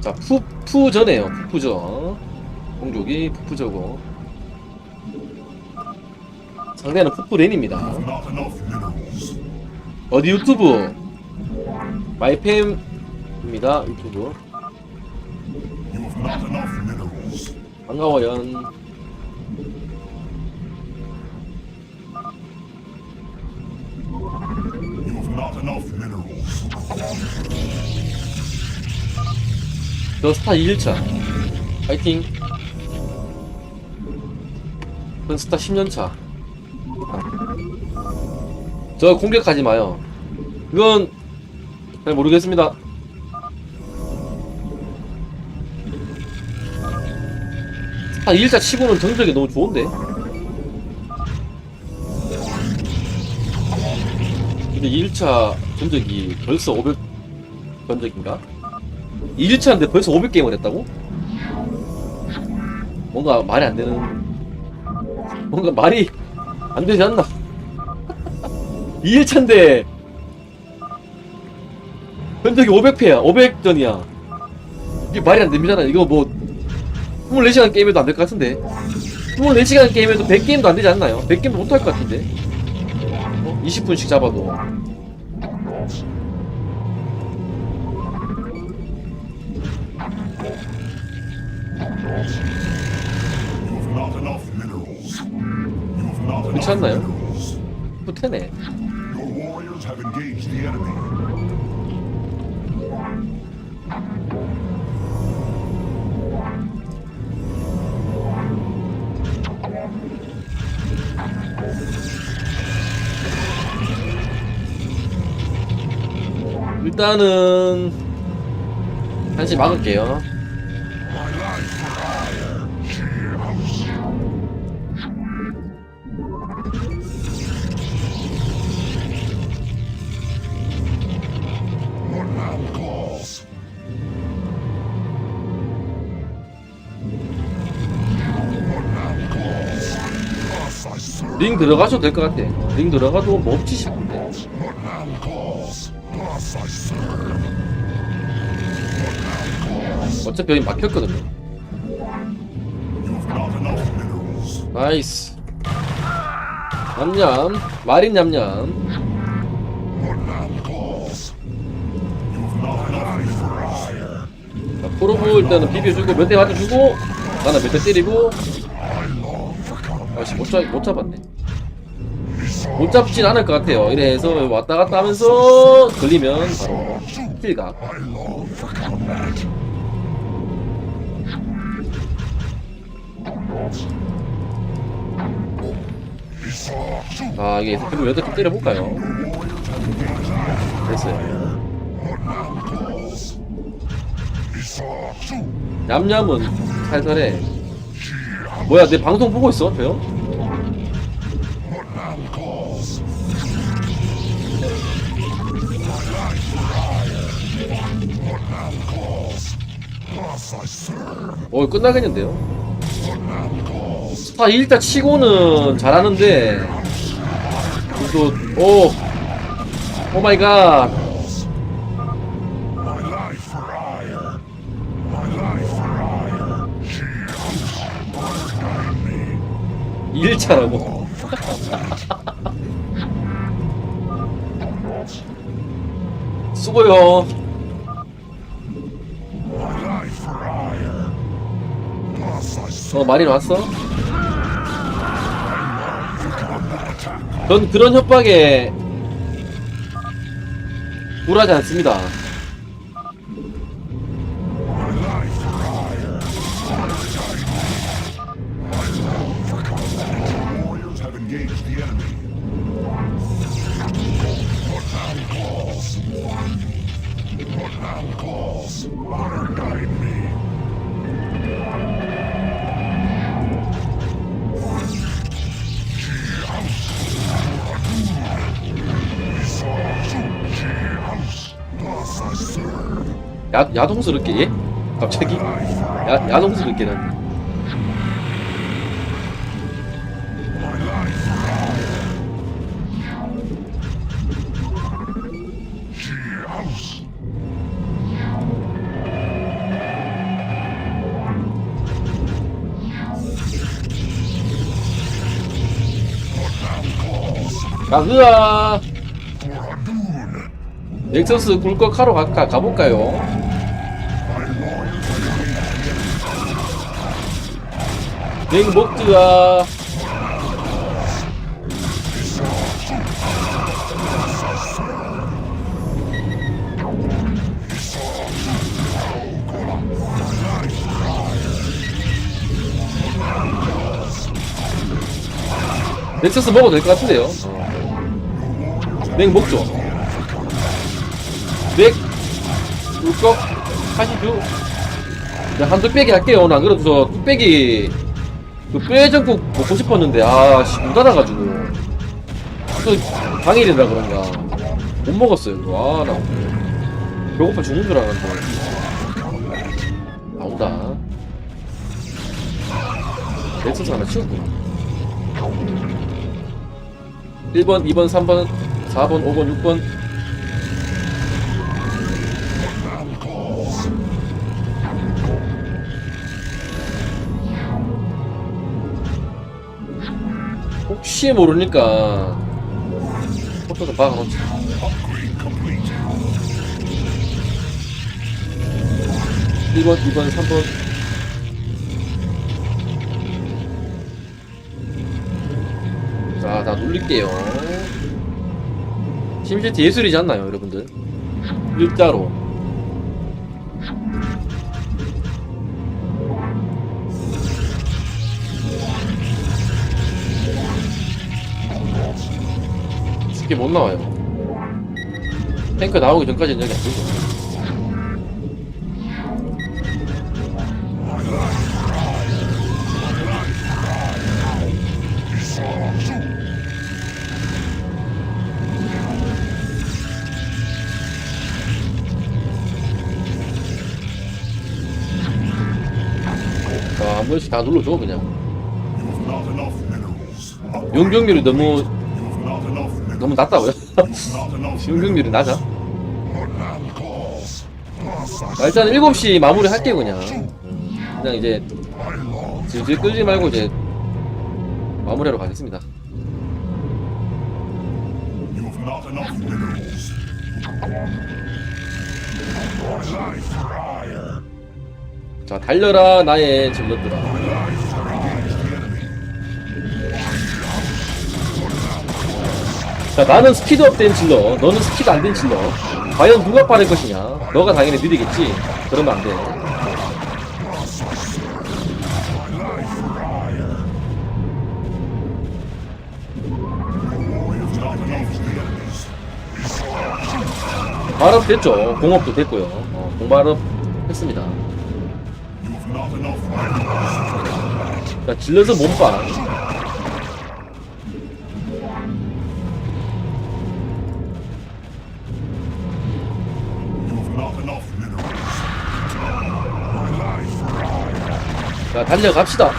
자, 푸, 푸저네요. 푸푸저. 공족이 푸푸저고. 상대는 푸푸렌입니다. 어디 유튜브? 마이팸입니다. 유튜브. 반가워요. 저 스타 2일차. 파이팅. 전 스타 10년차. 저 공격하지 마요. 이건 잘 모르겠습니다. 스타 2일차 치고는 전적이 너무 좋은데? 근데 2일차 전적이 벌써 500 전적인가? 2일차인데 벌써 500게임을 했다고? 뭔가 말이 안 되는 뭔가 말이 안 되지 않나 2일차인데 현적이 500패야 500전이야 이게 말이 안 됩니다 이거 뭐 24시간 게임해도 안 될 것 같은데 24시간 게임해도 100게임도 안 되지 않나요? 100게임도 못할 것 같은데 어? 20분씩 잡아도 minerals. 후퇴네. 일단은 한시 막을게요. 링 들어가셔도 될 것 같아. 링 들어가도 뭐 없지 싶은데. 어차피 여기 막혔거든요. 나이스. 냠냠. 마린 냠냠. 자, 프로브 일단은 비벼주고 몇 대 맞아주고 나는 몇 대 때리고 아씨 못, 잡, 못 잡았네. 못 잡진 않을 것 같아요. 이래서 왔다 갔다 하면서 걸리면 바로 킬각. 아 이게 그럼 몇대 좀 때려볼까요? 됐어요. 냠냠은 살살해. 뭐야 내 방송 보고 있어 serve. 어 끝나겠는데요? 스타 1타 치고는 잘하는데 또 오! 오 마이 갓 1차라고 수고요. 어 마린 왔어? 전 그런 협박에 굴하지 않습니다 Man calls? Honor guide me. 야, 야동스럽게 예? 갑자기? 야, 야동스럽게는 가그아 넥서스 꿀꺽하러 갈까? 가볼까요? 맹목드아 넥서스 먹어도 될 것 같은데요 맥 먹죠? 맥 꿀꺽 하시죠. 네, 한두 빼기 할게요. 안 그래도 저 뚝배기 그 뼈해장국 먹고 싶었는데 아씨 못 알아가지고. 그 당일이라 그런가. 못 먹었어요 그거. 아나 배고파 죽는 줄 알았는데. 나온다. 넥서스 하나 치웠구나. 1번, 2번, 3번, 4번, 5번, 6번. 혹시 모르니까 포토도 박아놓자. 1번, 2번, 3번. 자, 다 눌릴게요. 심시티 예술이지 않나요, 여러분들? 일자로. 쉽게 못 나와요. 탱크 나오기 전까지는 여기 안 되죠. 한 번씩 다 눌러줘, 그냥. 용병률이 너무. 너무 낮다고요? 용병률이 낮아. 자, 일단 7시 마무리 할게요, 그냥. 그냥 이제. 질질 끌지 말고 이제 마무리하러 가겠습니다. 자, 달려라, 나의 질럿들아. 자, 나는 스피드업 된 질럿, 너는 스피드 안 된 질럿. 과연 누가 빠를 것이냐? 너가 당연히 느리겠지? 그러면 안 돼. My life for hire. You've not enough the enemies. 발업 됐죠. 공업도 됐고요. 어, 공발업 했습니다. 자, 질럿은 몸빵. 자, 달려갑시다.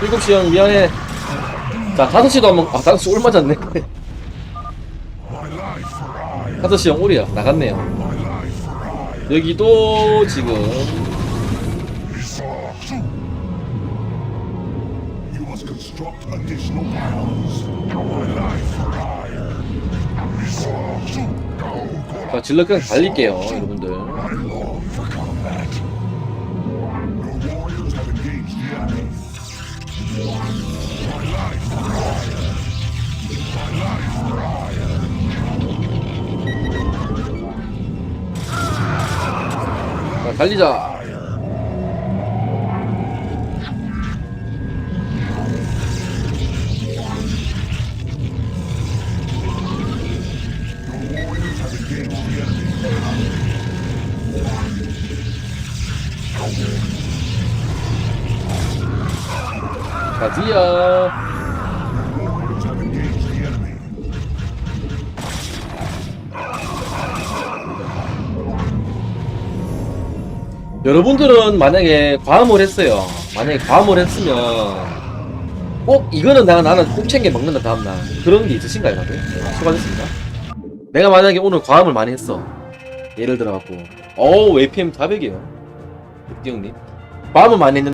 7시 형, 미안해. 자, 5시도 한번, 아, 5시 올 맞았네. My life for hire. 5시 형 올이야. 나갔네요. 여기도 지금, You must construct additional pylons. My life for hire. 자, 질럿 그냥 달릴게요, 여러분들. My lord for combat. Your warriors have engaged the enemy. My life for hire. My life for hire. 자, 달리자. Enemy. 여러분들은 만약에 과음을 했어요. 만약에 과음을 했으면 꼭 이거는 나, 나는 꼭 챙겨 먹는다 다음날 그런 게 있으신가요 다들? 네, 수고하셨습니다. 내가 만약에 오늘 과음을 많이 했어. 예를 들어갖고 어우 APM 400이에요. 띠용님 과음을 많이 했는데